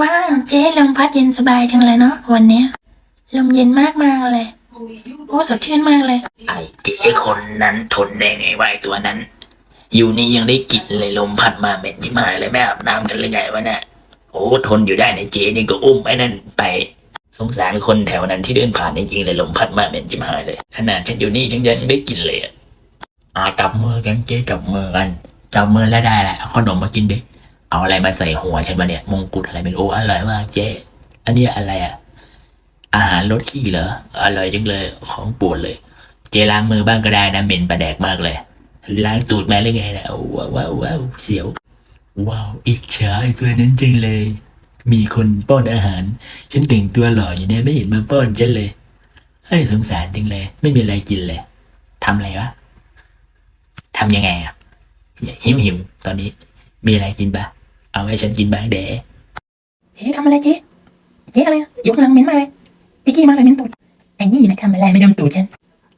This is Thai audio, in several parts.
ว้าวเจ๊ลมพัดเย็นสบายจังเลยเนาะวันเนี้ยลมเย็นมากมากๆเลยโอ้สดชื่นมากเลย ไอ้เจ๊คนนั้นทนได้ไงวะไอ้ตัวนั้น อยู่นี่ยังได้กลิ่นเลยลมพัดมาเหม็นชิบหายเลยไม่อาบน้ำกันเลยไงวะเนี่ยโอ้ทนอยู่ได้ในเจ๊นี่ก็อุ้มไอ้นั่นไปสงสารคนแถวนั้นที่เดินผ่านจริงๆเลยลมพัดมาเหม็นชิบหายเลย ขนาดฉันอยู่นี่ฉันยังได้กลิ่นเลยอะอะจับมือกันเจ๊จับมือกันจับมือแล้วได้แหละเอาขนมมากินดิ เอาอะไรมาใส่หัวฉันมาเนี่ย มงกุฎอะไรไม่รู้อร่อยมากเจ๊ อันนี้อะไรอะอาหารลดขี้เหรอ อร่อยจังเลย ของปวดเลย เจล้างมือบ้างก็ได้นะเหม็นประแดกมากเลย ล้างตูดมาหรือไงนะว้าวว้าวว้าวเสียว ว้าวอิจฉาไอ้ตัวนั้นจังเลย มีคนป้อนอาหาร ฉันแต่งตัวหล่ออยู่เนี่ยไม่เห็นมาป้อนฉันเลยเฮ้ยสงสารจังเลย ไม่มีอะไรกินเลยทำอะไรวะทำยังไงอะหิมหิมตอนนี้มีอะไรกินปะ เอาให้ฉันกินบ้างเด๋เจ๊ทำอะไรเจ๊เจ๊อะไรอะยู่ข้างหลังเหม็นมากเลยพี่กี้มาเลยเหม็นตูดไอ้นี่นะทำอะไรไม่ดมตูดฉัน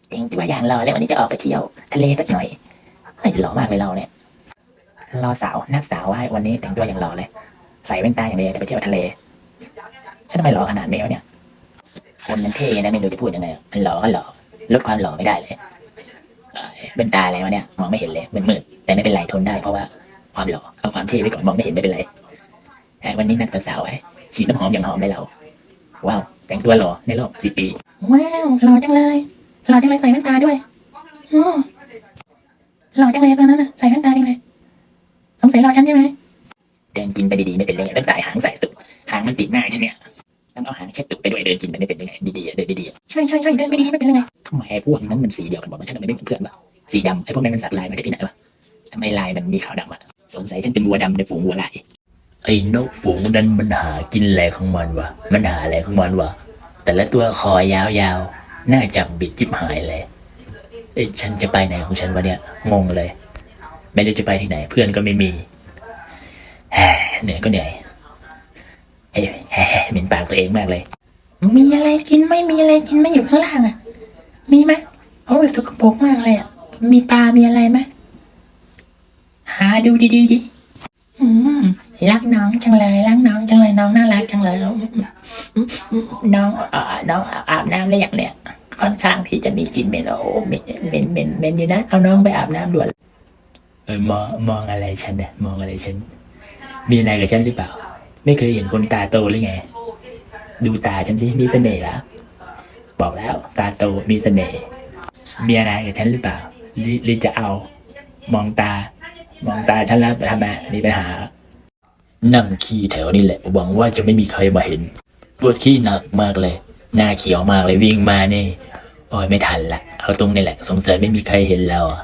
เจ๋งตัวอย่างเราแล้ววันนี้จะออกไปเที่ยวทะเลสักหน่อยเฮ้ยหล่อมากเลยเราเนี่ยรอสาวนัดสาวไว้วันนี้แต่งตัวอย่างหล่อเลย ใส่แว่นตาอย่างเดียวจะไปเที่ยวทะเลฉันทำไมหล่อขนาดนี้วะเนี่ยคนมันเท่นะไม่รู้จะพูดยังไงมันหล่อก็หล่อลดความหล่อไม่ได้เลยเอ้ยแว่นตาอะไรวะเนี่ยมองไม่เห็นเลยมืดๆแต่ไม่เป็นไรทนได้เพราะว่า ความหล่อเอาความเท่ไว้ก่อนมองไม่เห็นไม่เป็นไรเอ้ยวันนี้นัดสาวๆไว้ฉีดน้ำหอมอย่างหอมได้เรา ว้าว แต่งตัวหล่อในรอบสิปี ว้าวหล่อจังเลยหล่อจังเลยใส่แว่นตาด้วยอืมหล่อจังเลยตอนนั้นน่ะใส่แว่นตาจังเลยสงสัยหล่อฉันใช่ไหมเดินกินไปดีๆไม่เป็นไรต้องใส่หางใส่ตุกหางมันติดหน้าฉันเนี่ยต้องเอาหางเช็ดตุกไปด้วยเดินกินไปไม่เป็นยังไงดีๆอะเดินดีๆอะใช่ใช่ใช่เดินไปดีๆไม่เป็นยังไงทำไมไอ้พวกนั้นมันสีเดียวกันบอกว่าฉันทำไมไม่เหมือนเพื่อนวะสีดำไอ้พวกนั้นมันสักลายมาจากที่ไหนวะทำไมลายมันมีขาวดำอะ สงสัยฉันเป็นวัวดำในฝูงวัวลายไอ้นกฝูงนั้นมันหากินอะไรของมันวะ มันหาอะไรของมันวะ แต่ละตัวคอยาวๆน่าจับบิดจิบหายเลยเอ้ฉันจะไปไหนของฉันวะเนี่ย งงเลย ไม่รู้จะไปที่ไหน เพื่อนก็ไม่มีแฮเหนื่อยก็เหนื่อยเอ้ยแฮ่เหม็นปากตัวเองมากเลย มีอะไรกินไม่มีอะไรกินไม่อยู่ข้างล่างอะ มีไหมโอ้ยสกปรกมากเลยอะ มีปลา มีอะไรไหม หาดูดีๆดิอืมรักน้องจังเลยรักน้องจังเลยน้องน่ารักจังเลยน้องเอ่อน้องอาบน้ำได้อย่างเนี้ยค่อนข้างที่จะมีกลิ่นเหม็นโอ้เหม็นเหม็นเหม็นเหม็นอยู่นะเอาน้องไปอาบน้ำด่วนเออมองมองอะไรฉันเนี่ยมองอะไรฉัน มีอะไรกับฉันหรือเปล่า ไม่เคยเห็นคนตาโตหรือไง ดูตาฉันสิมีเสน่ห์แล้วบอกแล้ว ตาโตมีเสน่ห์มีอะไรกับฉันหรือเปล่าหรือจะเอา มองตา มองตาฉันแล้วไปทำไมมีปัญหา นั่งขี้แถวนี่แหละ หวังว่าจะไม่มีใครมาเห็น ปวดขี้หนักมากเลย หน้าเขียวมากเลยวิ่งมานี่โอ้ยไม่ทันละเอาตรงนี้แหละ สงสัยไม่มีใครเห็นเราอะ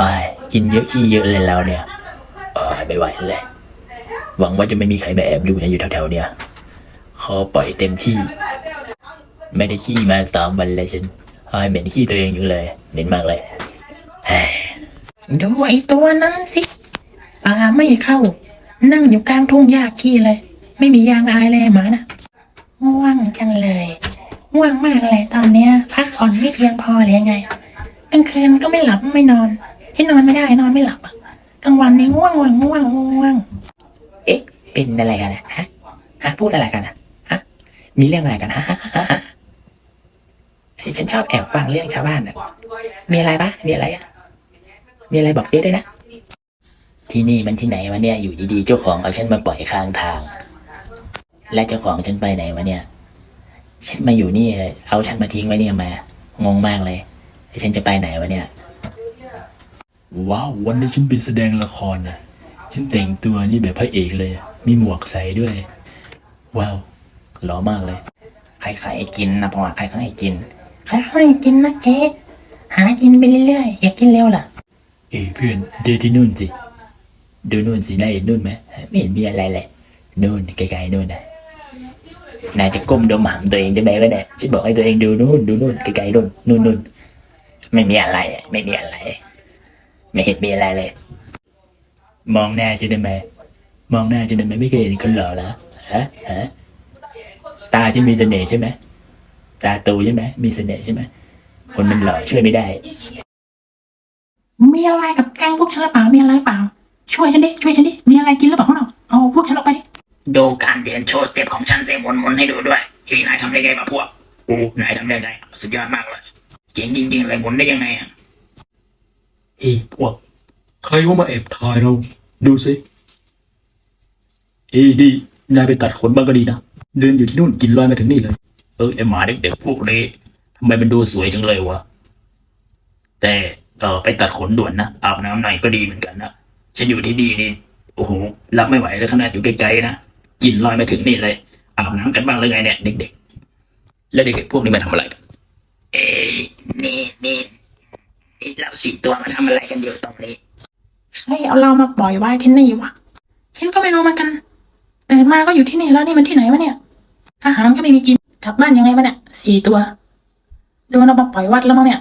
อ้ยกินเยอะขี้เยอะเลยเราเนี่ยอ้ยไม่ไหวเลยหวังว่าจะไม่มีใครมาแอบดูนะอยู่แถวๆเนี่ยขอปล่อยเต็มที่ ไม่ได้ขี้มาสามวันเลยฉันอ้ยเหม็นขี้ตัวเองอยู่เลย เหม็นมากเลยเฮ้ย ดูไอ้ตัวนั้นสิปลาไม่เข้า นั่งอยู่กลางทุ่งหญ้าขี้เลย ไม่มียางอายเลยหมานะง่วงจังเลยง่วงมากเลยตอนเนี้ย พักผ่อนไม่เพียงพอเลยยังไงกลางคืนก็ไม่หลับไม่นอน ที่นอนไม่ได้นอนไม่หลับกลางวันนี่ง่วงง่วงง่วงง่วง เอ๊ะ เป็นอะไรกันอะฮะฮะพูดอะไรกันอะฮะมีเรื่องอะไรกันฮะฮะฮะฉันชอบแอบฟังเรื่องชาวบ้านอะมีอะไรปะมีอะไรอะ มีอะไรบอกเจ๊ด้วยนะ ที่นี่มันที่ไหนวะเนี่ย อยู่ดีๆ เจ้าของเอาฉันมาปล่อยข้างทาง และเจ้าของฉันไปไหนวะเนี่ย ฉันมาอยู่นี่ เอาฉันมาทิ้งไว้เนี่ยมา งงมากเลยแล้วฉันจะไปไหนวะเนี่ย ว้าววันนี้ฉันไปแสดงละครนะฉันแต่งตัวนี่แบบพระเอกเลย มีหมวกใส่ด้วย ว้าวหล่อมากเลย ใครๆกินนะพ่อใครๆให้กิน ใครๆกินนะเจ๊หากินไปเรื่อยๆ อย่ากินเร็วล่ะ เอ้ยเพื่อนเดินที่นู่นสิ ดูนู่นสินายเห็นนู่นไหมไม่เห็นมีอะไรเลยนู่นไกลๆนู่นนะนายจะก้มดมหำตัวเองได้ไหมวะเนี่ยฉันบอกให้ตัวเองดูนู่นดูนู่นไกลๆนู่นนู่นนู่นไม่มีอะไรไม่มีอะไร ไม่เห็นมีอะไรเลย มองหน้าฉันได้ไหมมองหน้าฉันได้ไหมไม่เคยเห็นคนหล่อแล้วฮะฮะตาฉันมีเสน่ห์ใช่ไหมตาโตใช่ไหมมีเสน่ห์ใช่ไหมคนมันหล่อช่วยไม่ได้ มีอะไรกับแกงพวกฉันหรือเปล่ามีอะไรเปล่า ช่วยฉันดิช่วยฉันดิมีอะไรกินหรือเปล่าข้างนอกเอาพวกฉันออกไปดิดูการเดินโชว์สเต็ปของฉันเซมนมนให้ดูด้วยเฮ้ยนายทำได้ไงมาพวกโอ้นายทำได้ไงสุดยอดมากเลยเจ๋งจริงๆเลยหมุนได้ยังไงอะเฮ้ยพวกใครว่ามาแอบถ่ายเรา ดูสิเอ้ยดีนายไปตัดขนบ้างก็ดีนะเดินอยู่ที่นู่นกินลอยมาถึงนี่เลย เออไอหมาเด็กๆพวกนี้ทำไมมันดูสวยจังเลยวะแต่ เออไปตัดขนด่วนนะอาบน้ำหน่อยก็ดีเหมือนกันนะฉันอยู่ที่นี่นี่โอ้โหรับไม่ไหวเลยขนาดอยู่ไกลๆนะกลินลอยมาถึงนี่เลย อาบน้ำกันบ้างเลยไงเนี่ยเด็กๆ แล้วเด็กๆพวกนี้มาทำอะไรกันเอ้ยนี่นี่นี่เราสี่ตัวมาทำอะไรกันอยู่ตรงนี้ใครเอาเรามาปล่อยไว้ที่นี่วะฉันก็ไม่รู้เหมือนกันตื่นมาก็อยู่ที่นี่แล้วนี่มันที่ไหนวะเนี่ย อาหารก็ไม่มีกินกลับบ้านยังไงวะเนี่ยสี่ตัวโดนเอามาปล่อยวัดแล้วมั้งเนี่ย